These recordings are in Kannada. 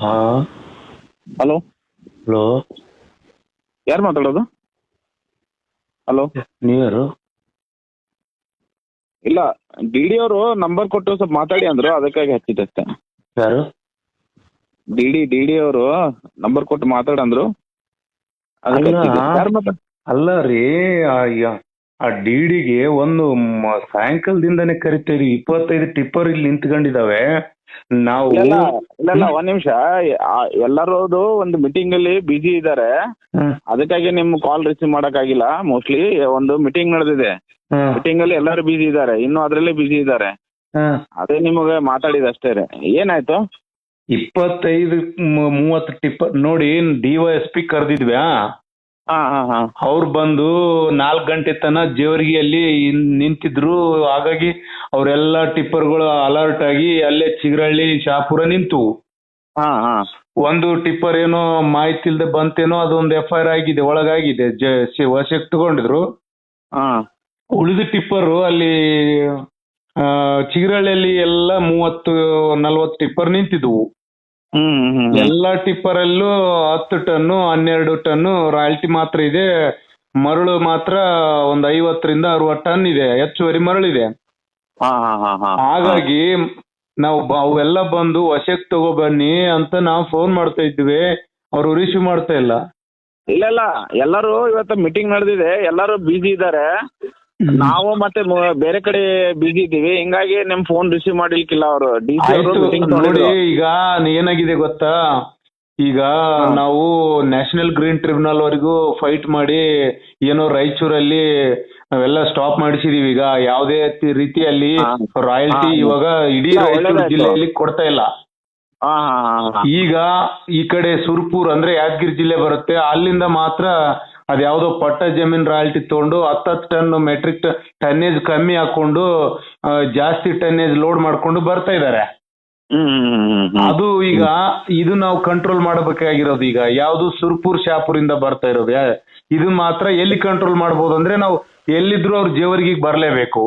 ಹಾ. ಹಲೋ. ಹಲೋ. ಯಾರು ಮಾತಾಡೋದು? ಹಲೋ. ನೀವ್ಯಾರು ಇಲ್ಲ ಡಿ ಡಿ ಅವರು ನಂಬರ್ ಕೊಟ್ಟು ಸ್ವಲ್ಪ ಮಾತಾಡಿ ಅಂದ್ರು ಅದಕ್ಕಾಗಿ ಹಚ್ಚಿದ್ದೆ ಅಷ್ಟೇ. ಯಾರು? ಡಿ ಡಿ ಡಿ ಡಿ ಅವರು ನಂಬರ್ ಕೊಟ್ಟು ಮಾತಾಡಂದ್ರು ಅದಕ್ಕೆ ಅಲ್ಲ. ಹಚ್ಚಿದ್ದೆ. ಯಾರು ಮಾತಾಡ? ಅಲ್ಲ ರೀ ಆ ಯ- ಆ ಡಿಡಿಗೆ ಒಂದು ಮ- ಸಾಯಂಕಾಲದಿಂದನೇ ಕರಿತೀರಿ ಇಪ್ಪತ್ತೈದು ಟಿಪ್ಪರ್ ಇಲ್ಲಿ ನಿಂತ್ಕೊಂಡಿದಾವೆ. ನಾವು ಇಲ್ಲ ಇಲ್ಲ ಒಂದ್ ನಿಮಿಷ. ಎಲ್ಲರದು ಒಂದು ಮೀಟಿಂಗ್ ಅಲ್ಲಿ ಬಿಜಿ ಇದಾರೆ ಹ್ಮ್, ಅದಕ್ಕಾಗಿ ನಿಮ್ ಕಾಲ್ ರಿಸೀವ್ ಮಾಡಕ್ಕಾಗಿಲ್ಲ. ಮೋಸ್ಟ್ಲಿ ಒಂದು ಮೀಟಿಂಗ್ ನಡೆದಿದೆ. ಹ್ಮ್, ಮೀಟಿಂಗ್ ಅಲ್ಲಿ ಎಲ್ಲರೂ ಬಿಜಿ ಇದಾರೆ ಇನ್ನು ಅದ್ರಲ್ಲೇ ಬಿಜಿ ಇದ್ದಾರೆ. ಹ್ಮ್. ಅದೇ ನಿಮಗೆ ಮಾತಾಡಿದ ಅಷ್ಟೇ ರೀ. ಏನಾಯ್ತು? ಇಪ್ಪತ್ತೈದು ಮ- ಮೂವತ್ತು ಟಿಪ್ಪರ್ ನೋಡಿ ಡಿ ವೈ ಎಸ್ ಪಿ ಕರೆದಿದ್ವ್ಯಾ? ಅವ್ರು ಬಂದು ನಾಲ್ಕು ಗಂಟೆ ತನ ಜೇವರ್ಗಿಯಲ್ಲಿ ನಿಂತಿದ್ರು. ಹಾಗಾಗಿ ಅವರೆಲ್ಲ ಟಿಪ್ಪರ್ಗಳು ಅಲರ್ಟ್ ಆಗಿ ಅಲ್ಲೇ ಚಿಗರಳ್ಳಿ ಶಾಪುರ ನಿಂತು. ಒಂದು ಟಿಪ್ಪರ್ ಏನೋ ಮಾಹಿತಿ ಇಲ್ದೆ ಬಂತೇನೋ ಅದೊಂದು ಎಫ್ ಐ ಆರ್ ಆಗಿದೆ ಒಳಗಾಗಿದೆ. ವಶಕ್ಕೆ ತಗೊಂಡಿದ್ರು. ಉಳಿದ ಟಿಪ್ಪರ್ ಅಲ್ಲಿ ಆ, ಚಿಗರಳ್ಳಿಯಲ್ಲಿ ಎಲ್ಲ ಮೂವತ್ತು ನಲ್ವತ್ತು ಟಿಪ್ಪರ್ ನಿಂತಿದ್ವು. ಎಲ್ಲ ಟಿಪ್ಪರಲ್ಲೂ ಹತ್ತು ಟನ್ನು ಹನ್ನೆರಡು ಟನ್ನು ರಾಯಲ್ಟಿ ಮಾತ್ರ ಇದೆ. ಮರಳು ಮಾತ್ರ ಒಂದ್ ಐವತ್ತರಿಂದ ಅರವತ್ತು ಟನ್ ಇದೆ. ಹೆಚ್ಚುವರಿ ಮರಳಿದೆ. ಹಾಗಾಗಿ ನಾವು ಅವೆಲ್ಲ ಬಂದು ವಶಕ್ಕೆ ತಗೋ ಬನ್ನಿ ಅಂತ ನಾವು ಫೋನ್ ಮಾಡ್ತಾ ಇದ್ವಿ. ಅವರು ರಿಸೀವ್ ಮಾಡ್ತಾ ಇಲ್ಲ. ಇಲ್ಲ ಇಲ್ಲ. ಎಲ್ಲರೂ ಇವತ್ತು ಮೀಟಿಂಗ್ ನಡೆದಿದೆ. ಎಲ್ಲರೂ ಬಿಜಿ ಇದ್ದಾರೆ. ನಾವು ಮತ್ತೆ ಬೇರೆ ಕಡೆ ಬಿಜಿ ಇದ್ದೀವಿ. ಹಿಂಗಾಗಿ ನಿಮ್ ಫೋನ್ ರಿಸೀವ್ ಮಾಡ್ಲಿಕ್ಕಿಲ್ಲ ಅವರು. ನೋಡಿ ಈಗ ಏನಾಗಿದೆ ಗೊತ್ತಾ? ಈಗ ನಾವು ನ್ಯಾಷನಲ್ ಗ್ರೀನ್ ಟ್ರಿಬ್ಯುನಲ್ ವರೆಗೂ ಫೈಟ್ ಮಾಡಿ ಏನೋ ರಾಯಚೂರಲ್ಲಿ ನಾವೆಲ್ಲ ಸ್ಟಾಪ್ ಮಾಡಿಸಿದೀವಿ. ಈಗ ಯಾವುದೇ ರೀತಿಯಲ್ಲಿ. ರಾಯಲ್ಟಿ ಇವಾಗ ಇಡೀ ರಾಯಚೂರು. ಜಿಲ್ಲೆಯಲ್ಲಿ ಕೊಡ್ತಾ ಇಲ್ಲ. ಈಗ ಈ ಕಡೆ ಸುರ್ಪುರ್ ಅಂದ್ರೆ ಯಾದಗಿರಿ ಜಿಲ್ಲೆ ಬರುತ್ತೆ. ಅಲ್ಲಿಂದ ಮಾತ್ರ ಅದ್ಯಾವುದೋ ಪಟ್ಟ ಜಮೀನ್ ರಾಯಲ್ಟಿ ತಗೊಂಡು ಹತ್ತತ್ತು ಟನ್ ಮೆಟ್ರಿಕ್ ಟನ್ನೇಜ್ ಕಮ್ಮಿ ಹಾಕೊಂಡು ಜಾಸ್ತಿ ಟನ್ನೇಜ್ ಲೋಡ್ ಮಾಡ್ಕೊಂಡು ಬರ್ತಾ ಇದ್ದಾರೆ ಹ್ಮ್ ಅದು ಈಗ ಇದು ನಾವು ಕಂಟ್ರೋಲ್ ಮಾಡಬೇಕಾಗಿರೋದು ಈಗ. ಯಾವುದು ಸುರ್ಪುರ್ ಶಾಪುರ್ ಇಂದ ಬರ್ತಾ ಇರೋದು. ಇದು ಮಾತ್ರ ಎಲ್ಲಿ ಕಂಟ್ರೋಲ್ ಮಾಡ್ಬೋದು ಅಂದ್ರೆ ನಾವು ಎಲ್ಲಿದ್ರು ಅವ್ರ ಜೇವರ್ಗಿಗೆ ಬರಲೇಬೇಕು.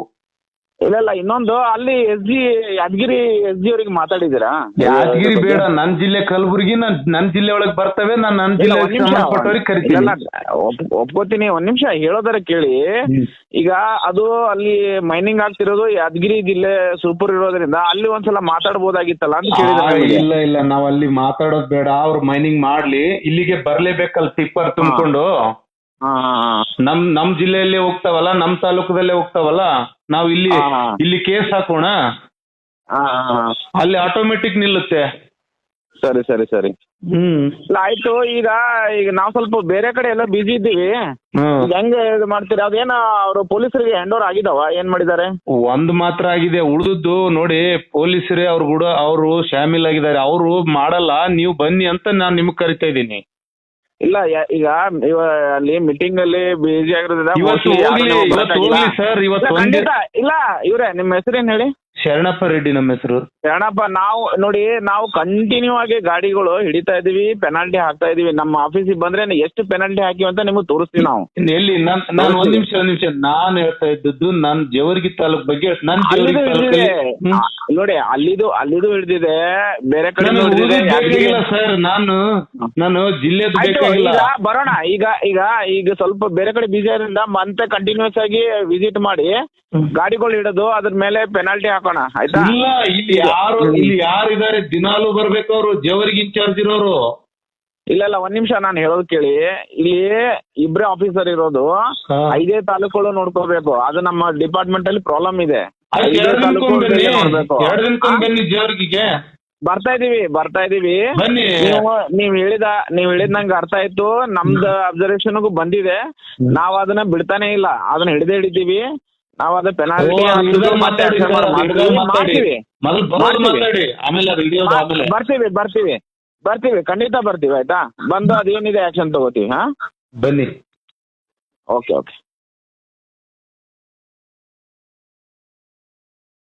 ಇಲ್ಲ ಇಲ್ಲ ಇನ್ನೊಂದು ಅಲ್ಲಿ S G Yadgir S G ಅವ್ರಿಗೆ ಮಾತಾಡಿದಿರಾ ಯಾದಗಿರಿ ಬೇಡ ನನ್ ಜಿಲ್ಲೆ ಕಲಬುರ್ಗಿ ನನ್ ನನ್ ಜಿಲ್ಲೆ ಒಳಗ್ ಬರ್ತವೆ ನಾನ್ ನನ್ ಜಿಲ್ಲೆ. ಸಂಬಂಧಪಟ್ಟವ್ರಿಗೆ ಕರಿತೀನಿ ಒಪ್ಕೋತೀನಿ ಒಂದ್ ನಿಮಿಷ ಹೇಳೋದರ ಕೇಳಿ ಈಗ ಅದು ಅಲ್ಲಿ ಮೈನಿಂಗ್ ಆಗ್ತಿರೋದು ಯಾದಗಿರಿ ಜಿಲ್ಲೆ ಸೂಪರ್ ಇರೋದ್ರಿಂದ ಅಲ್ಲಿ ಒಂದ್ಸಲ ಮಾತಾಡ್ಬೋದಾಗಿತ್ತಲ್ಲ ಅಂತ ಕೇಳಿದ್ರೆ. ಇಲ್ಲ ಇಲ್ಲ ನಾವ್ ಅಲ್ಲಿ ಮಾತಾಡೋದ್ ಬೇಡ ಅವ್ರು ಮೈನಿಂಗ್ ಮಾಡ್ಲಿ ಇಲ್ಲಿಗೆ ಬರ್ಲೇಬೇಕಲ್ಲ ಟಿಪ್ಪರ್ ತುಂಬಿಕೊಂಡು ನಮ್ ನಮ್ ಜಿಲ್ಲೆಯಲ್ಲೇ ಹೋಗ್ತಾವಲ್ಲ ನಮ್ ತಾಲೂಕದಲ್ಲೇ ಹೋಗ್ತಾವಲ್ಲ ನಾವ್ ಇಲ್ಲಿ. ಇಲ್ಲಿ ಕೇಸ್ ಹಾಕೋಣ. ಅಲ್ಲಿ ಆಟೋಮೆಟಿಕ್ ನಿಲ್ಲುತ್ತೆ. ಸರಿ ಸರಿ ಸರಿ. ಹ್ಮ್. ಆಯ್ತು ಈಗ ಈಗ ನಾವ್ ಸ್ವಲ್ಪ ಬೇರೆ ಕಡೆ ಎಲ್ಲ ಬಿಜಿ ಇದ್ದೀವಿ. ಹೆಂಗೆ ಇದು ಮಾಡ್ತೀರಾ? ಅದೇನ ಅವರು ಪೊಲೀಸರಿಗೆ ಹ್ಯಾಂಡ್ ಓವರ್ ಆಗಿದಾವ? ಏನ್ ಮಾಡಿದ್ದಾರೆ? ಒಂದ್ ಮಾತ್ರ ಆಗಿದೆ ಉಳಿದದ್ದು ನೋಡಿ ಪೊಲೀಸರೇ ಅವ್ರು ಕೂಡ ಅವರು ಶಾಮಿಲ್ ಆಗಿದ್ದಾರೆ. ಅವರು ಮಾಡಲ್ಲ ನೀವು ಬನ್ನಿ ಅಂತ ನಾನ್ ನಿಮ್ಗ್ ಕರಿತಾ ಇದ್ದೀನಿ. ಇಲ್ಲ ಈಗ ಇವ ಅಲ್ಲಿ ಮೀಟಿಂಗ್ ಅಲ್ಲಿ ಬಿಜಿ ಆಗಿರೋದ್ರಿಂದ ಇವತ್ತು ಹೋಗ್ಲಿ ಇವತ್ತು. ಹೋಗ್ಲಿ ಸರ್ ಇಲ್ಲ ಇವ್ರೆ ನಿಮ್ಮ ಹೆಸರೇನ್ ಹೇಳಿ ಶರಣಪ್ಪ ರೆಡ್ಡಿ ನಮ್ಮ ಹೆಸರು. ಶರಣಪ್ಪ ನಾವು ನೋಡಿ ನಾವು ಕಂಟಿನ್ಯೂ ಆಗಿ ಗಾಡಿಗಳು ಹಿಡಿತಾ ಇದೀವಿ ಪೆನಾಲ್ಟಿ ಹಾಕ್ತಾ ಇದೀವಿ. ನಮ್ಮ ಆಫೀಸಿಗೆ ಬಂದ್ರೆ ಎಷ್ಟು ಪೆನಾಲ್ಟಿ ಹಾಕಿವಿ ಅಂತ ನಿಮಗೆ ತೋರಿಸ್ತೀವಿ ನಾವು. ಎಲ್ಲಿ ನಾನ್ ಒಂದ್ ನಿಮಿಷ ಒಂದ್ ನಿಮಿಷ. ನಾನ್ ಹೇಳ್ತಾ ಇದ್ದದ್ದು ನನ್ ಜವರ್ಗಿ ತಾಲೂಕ್ ಬಗ್ಗೆ ನನ್ ನೋಡಿ ಅಲ್ಲಿದು ಅಲ್ಲಿದು ಹಿಡಿದಿದೆ. ಬೇರೆ ಕಡೆ ಸರ್. ನಾನು ನಾನು ಈಗ ಬರೋಣ. ಈಗ ಈಗ ಈಗ ಸ್ವಲ್ಪ ಬೇರೆ ಕಡೆ ಬಿಜಿ ಆದ್ರಿಂದ ಮತ್ತೆ ಕಂಟಿನ್ಯೂಸ್ ಆಗಿ ವಿಸಿಟ್ ಮಾಡಿ ಗಾಡಿಗಳು ಹಿಡೋದು ಅದ್ರ ಮೇಲೆ ಪೆನಾಲ್ಟಿ ಹಾಕೋಣ ಆಯ್ತಾ? ಇಲ್ಲ ಇಲ್ಲಿ ಯಾರು ಇಲ್ಲಿ ಯಾರಿದ್ದಾರೆ? ದಿನಾಲು ಬರ್ಬೇಕು ಅವರು ಜವರ್ಗಿ ಇನ್ಚಾರ್ಜ್ ಇರೋರು. ಇಲ್ಲ ಇಲ್ಲ ಒಂದ್ ನಿಮಿಷ ನಾನು ಹೇಳೋದು ಕೇಳಿ. ಇಲ್ಲಿ ಇಬ್ರೇ ಆಫೀಸರ್ ಇರೋದು ಐದೇ ತಾಲೂಕುಗಳು ನೋಡ್ಕೋಬೇಕು. ಅದು ನಮ್ಮ ಡಿಪಾರ್ಟ್ಮೆಂಟ್ ಅಲ್ಲಿ ಪ್ರಾಬ್ಲಮ್ ಇದೆ. ಬರ್ತಾ ಇದೀವಿ ಬರ್ತಾ ಇದೀವಿ. ನೀವು ನೀವ್ ಹೇಳಿದ ನೀವ್ ಹೇಳಿದ್ ನಂಗೆ ಅರ್ಥ ಆಯ್ತು. ನಮ್ದು ಅಬ್ಸರ್ವೇಷನ್ಗೂ ಬಂದಿದೆ. ನಾವ್ ಅದನ್ನ ಬಿಡ್ತಾನೆ ಇಲ್ಲ. ಅದನ್ನ ಹಿಡಿದೇ ಹಿಡಿದೀವಿ ನಾವ್ ಅದ ಪೆನಾಲ್ಟಿ ಬರ್ತೀವಿ ಬರ್ತೀವಿ. ಬರ್ತೀವಿ ಖಂಡಿತ ಬರ್ತೀವಿ ಆಯ್ತಾ? ಬಂದು ಅದೇನಿದೆ ಆಕ್ಷನ್ ತಗೋತೀವಿ ಹಾ? ಬನ್ನಿ. Okay okay.